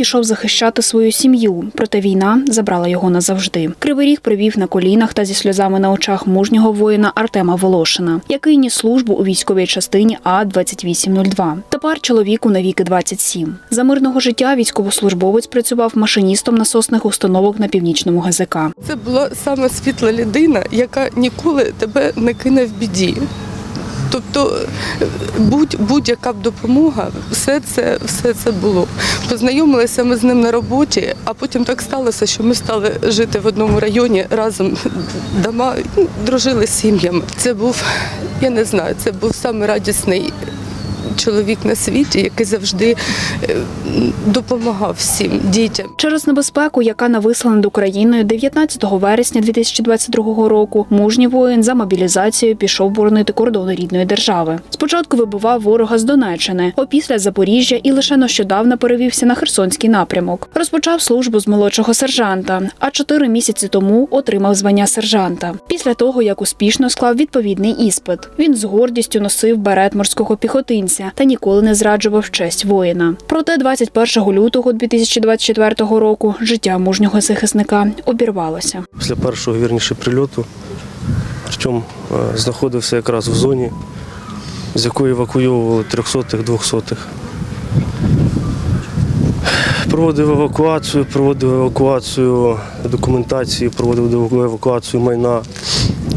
пішов захищати свою сім'ю, проте війна забрала його назавжди. Кривий ріг привів на колінах та зі сльозами на очах мужнього воїна Артема Волошина, який ніс службу у військовій частині А 2802 Тепер чоловіку навіки 27. За мирного життя військовослужбовець працював машиністом насосних установок на північному ГЗК. Це була саме світла людина, яка ніколи тебе не кине в біді. Тобто будь, будь-яка б допомога, все це, все це було. Познайомилися ми з ним на роботі, а потім так сталося, що ми стали жити в одному районі разом дома, ну, дружили з сім'ями. Це був, я не знаю, це був саме радісний чоловік на світі, який завжди е, допомагав всім дітям. Через небезпеку, яка нависла над Україною 19 вересня 2022 року, мужній воїн за мобілізацією пішов боронити кордони рідної держави. Спочатку вибивав ворога з Донеччини, опісля Запоріжжя і лише нещодавно перевівся на Херсонський напрямок. Розпочав службу з молодшого сержанта, а чотири місяці тому отримав звання сержанта. Після того, як успішно склав відповідний іспит, він з гордістю носив берет морського піхотинця та ніколи не зраджував честь воїна. Проте 21 лютого 2024 року життя мужнього захисника обірвалося. Після першого вірніше прильоту Артем е, знаходився якраз в зоні, з якої евакуйовували 300-х, 200-х. Проводив евакуацію, проводив евакуацію документації, проводив евакуацію майна.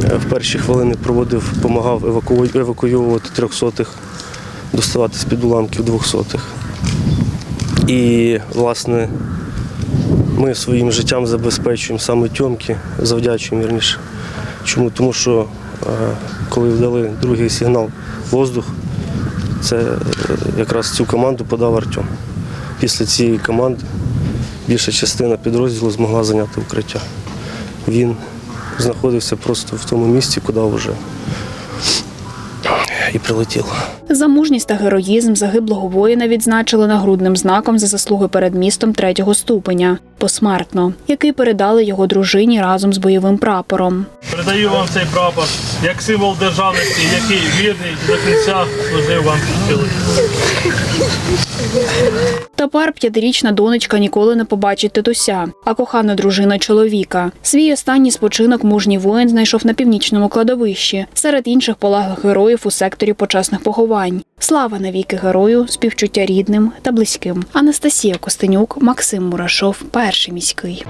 Е, В перші хвилини проводив, допомагав еваку- евакуйовувати 300-х, доставати з-під уламків 200-х. І, власне, ми своїм життям забезпечуємо саме тьомки, завдячуємо вірніше. Чому? Тому що е, коли вдали другий сигнал воздух, це е, якраз цю команду подав Артем. Після цієї команди більша частина підрозділу змогла зайняти укриття. Він знаходився просто в тому місці, куди вже і прилетіло. За мужність та героїзм загиблого воїна відзначили нагрудним знаком за заслуги перед містом третього ступеня посмертно, який передали його дружині разом з бойовим прапором. Передаю вам цей прапор як символ державності, який вірний до кінця служив вам чоловік. Тепер п'ятирічна донечка ніколи не побачить титуся, а кохана дружина чоловіка. Свій останній спочинок мужній воїн знайшов на північному кладовищі серед інших полеглих героїв у секторі почесних поховань. Слава навіки герою, співчуття рідним та близьким. Анастасія Костенюк, Максим Мурашов, перший міський.